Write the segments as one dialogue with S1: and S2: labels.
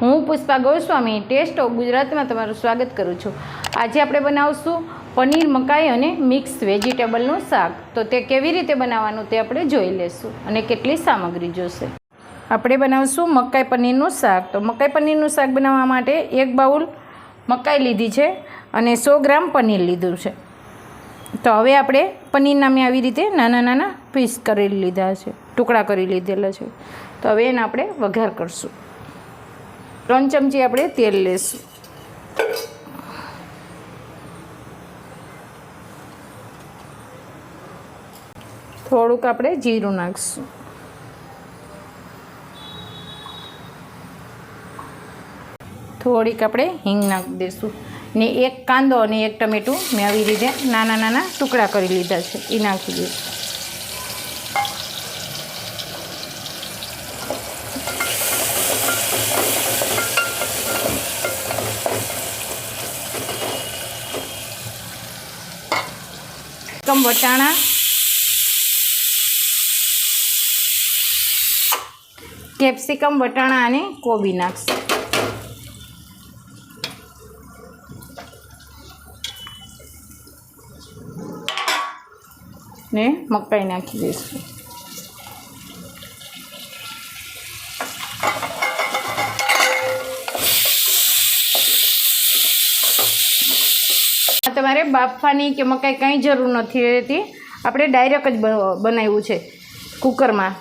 S1: હું Pushpa Goswami, test of ગુજરાતમાં તમારું સ્વાગત કરું છું. આજે આપણે બનાવશું પનીર મકાઈ અને મિક્સ વેજીટેબલનું શાક. તો તે કેવી રીતે બનાવવાનું તે આપણે જોઈ લેશું અને કેટલી સામગ્રી જોશે. આપણે બનાવશું મકાઈ પનીરનું શાક. તો મકાઈ પનીરનું શાક બનાવવા માટે એક બાઉલ મકાઈ લીધી છે અને સો ગ્રામ પનીર લીધું છે. તો હવે આપણે પનીરના મેં આવી રીતે નાના નાના પીસ કરી લીધા છે, ટુકડા કરી લીધેલા છે. તો હવે એને આપણે વઘાર કરશું. ત્રણ ચમચી આપણે તેલ લેશું. થોડુંક આપણે જીરું નાખીશું. થોડીક આપણે હિંગ નાખી દઈશું ને એક કાંદો અને એક ટમેટું મેં આવી રીતે નાના નાના ટુકડા કરી લીધા છે એ નાખી દઈશું. કમ વટાણા. કેપ્સિકમ વટાણા અને કોબી નાખશું. ને મકાઈ નાખી દઈશું. તમારે બાફવાની કે મકાઈ કંઈ જરૂર નથી રહેતી. આપણે ડાયરેક્ટ જ બનાવ્યું છે કુકરમાં.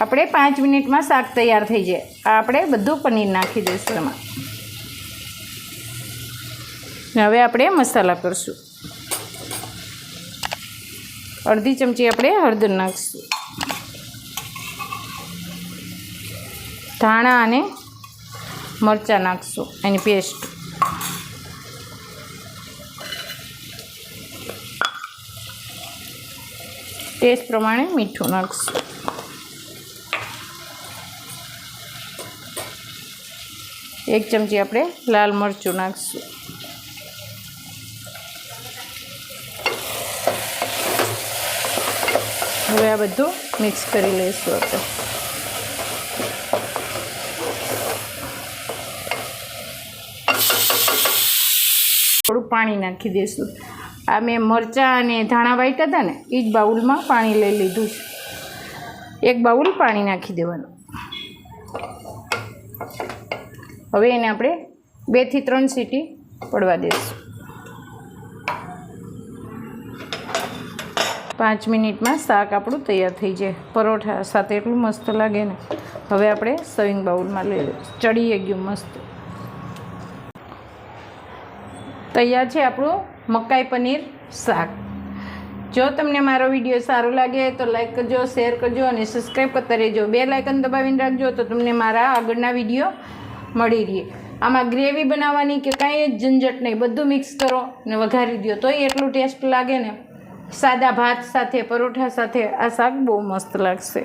S1: આપણે પાંચ મિનિટમાં શાક તૈયાર થઈ જાય. આ આપણે બધું પનીર નાખી દઈશું એમાં. હવે આપણે મસાલા કરશું. અડધી ચમચી આપણે હળદર નાખીશું. ધાણા અને મરચાં નાખશું. એની પેસ્ટ. ટેસ્ટ પ્રમાણે મીઠું નાખશું. એક ચમચી આપણે લાલ મરચું નાખશું. હવે આ બધું મિક્સ કરી લઈશું આપણે. થોડું પાણી નાખી દઈશું. આ મેં મરચાં અને ધાણા વાટ્યા હતા ને એ જ બાઉલમાં પાણી લઈ લીધું છે. એક બાઉલ પાણી નાખી દેવાનું. હવે એને આપણે બેથી ત્રણ સીટી પડવા દઈશું પાંચ મિનિટમાં શાક આપણું તૈયાર થઈ જાય. પરોઠા સાથે એટલું મસ્ત લાગે ને. હવે આપણે સવિંગ બાઉલમાં લઈ લઈશું. ચડીએ ગયું મસ્ત. તૈયાર છે આપણું મકાઈ પનીર શાક. જો તમને મારો વીડિયો સારો લાગે તો લાઈક કરજો શેર કરજો અને સબસ્ક્રાઈબ કરતા રહેજો. બે લાઇકન દબાવીને રાખજો તો તમને મારા આગળના વીડિયો મળી રહે. આમાં ગ્રેવી બનાવવાની કે કાંઈ જ ઝંઝટ નહીં, બધું મિક્સ કરો ને વઘારી દો તોય એટલું ટેસ્ટ લાગે ને, સાદા ભાત સાથે, પરોઠા સાથે આ શાક બહુ મસ્ત લાગશે.